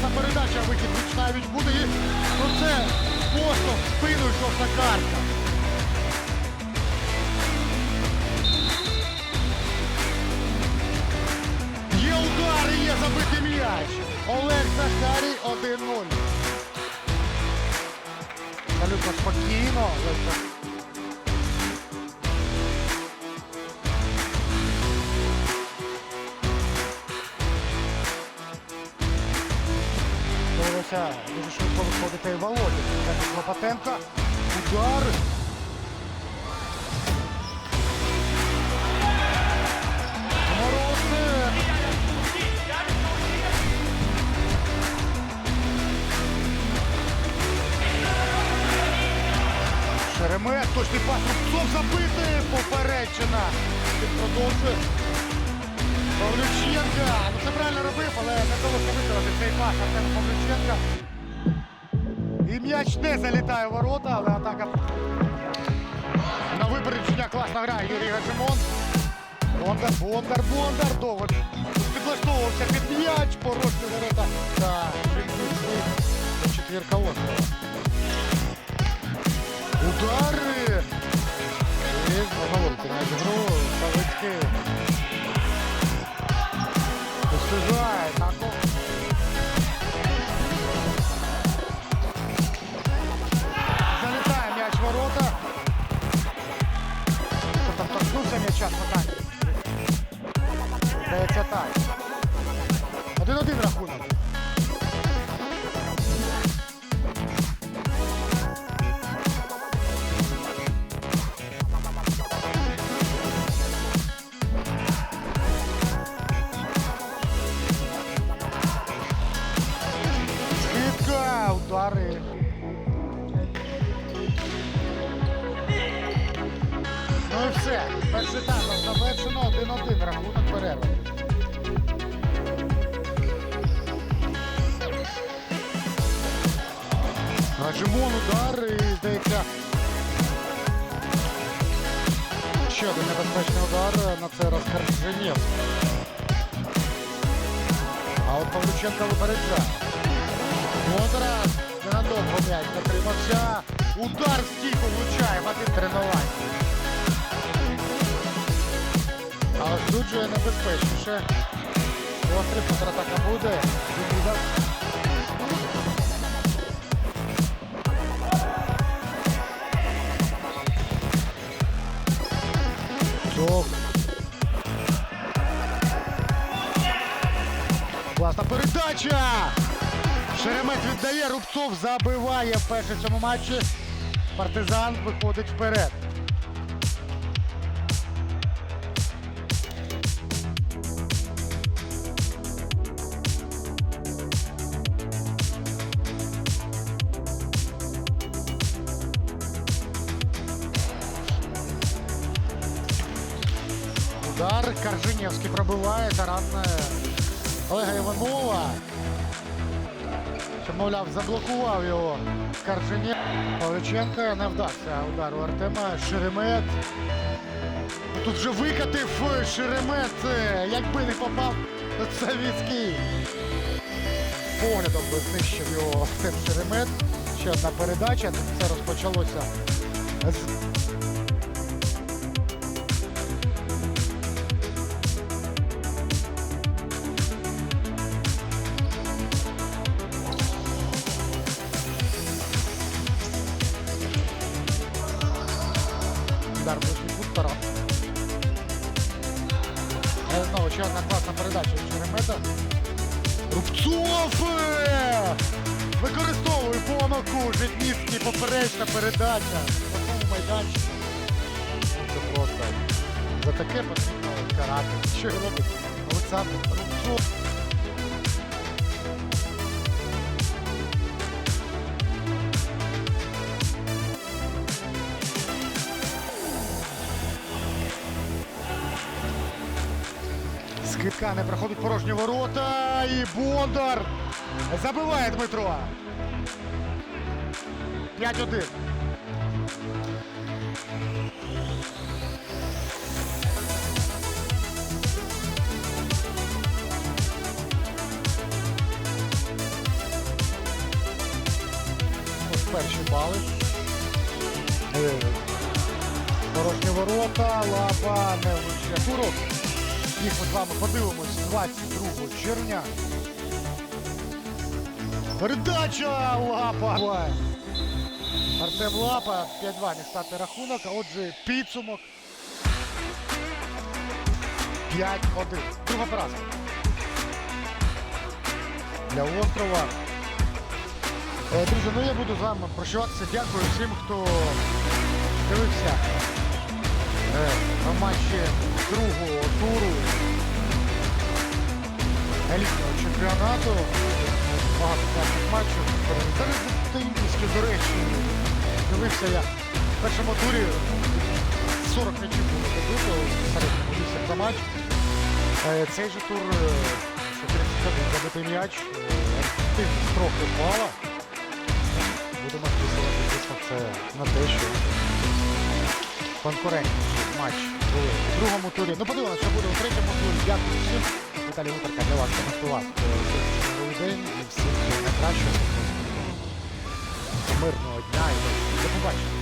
Класна передача, вихід Вічнавіч буде. І ну це просто в спину жовта картка. Є удар і є забитий м'яч. Олег Захарій 1-0. Абсолютно спокійно. Але дуже швидко виходити Володя. Лопатенка. Удар. Шеремет, точний пас, Рубцов забити, поперечина. Він продовжує. Павлюченка. Ну це правильно робив, але не вдалося виконати цей пас Артема Павлюченка. І м'яч не залітає в ворота, але атака на випередження класна гра. Юрій Гаджимон. Бондар, Бондар, Бондар. Довго підлаштовувався під м'яч, порожні ворота. Так, це четвірка острова. Удари! І знову кінець гру. Савицький. Встигає, М'яча спитання. Здається так. Один-один рахунок. Все. Перший тайм завершено. Один-один. Рахунок перерви. Гаджимон удар і здається. Ще один небезпечний удар. На цей раз. А от Павлюченко випереджає. Бондаря ненадовго м'яч затримався. Удар в стійку влучає один тренувань. Же небезпечніше. Острий контратака буде. Відвідав. Класна передача! Шеремет віддає, Рубцов забиває вперше в цьому матчі. Партизан виходить вперед. Удар Каржинєвський пробиває таран Олега Іванова. Що, мовляв, заблокував його Каржинєв. Павлюченка не вдався у Артема. Шеремет. Ну, Тут вже викатив Шеремет. е, Якби не попав Савіцький. Поглядом би знищив його Шеремет. Ще одна передача. Все розпочалося з Удар кут Таро. Е, Знову ще одна класна передача від Шеремета. Рубцов! е! Використовує помилку, Житніцький, поперечна передача. На цьому майданчику. Це просто за таке потрібно карати. Що робить Олександр Рубцов? Скидка не проходить порожні ворота. І Бондар забиває Дмитро. 5-1. Перші бали. Е, порожні ворота, лапа, не Турок. Їх ми з вами подивимось 22 червня. Передача лапа. Артем Лапа, 5-2 не стати рахунок, а отже підсумок. 5-1. Друга поразка. Для острова. Е, Друзі, ну я буду з вами прощатися. Дякую всім, хто дивився е, на матчі другого туру елітного чемпіонату. Багато класних матчів. Та результативністю, до речі, дивився я в першому турі 40 м'ячів було забито, в середньому 8 за матч. Е, Цей же тур е, що 31 забитий м'яч, е, активність трохи впала. Будемо списувати, це на те, що конкурентні матч у другому турі. Ну подивимося, що буде у третьому турі. Дякую всім. Віталій Гутерка для вас коментував е, новий день і всім найкращого. Мирного дня і до побачення.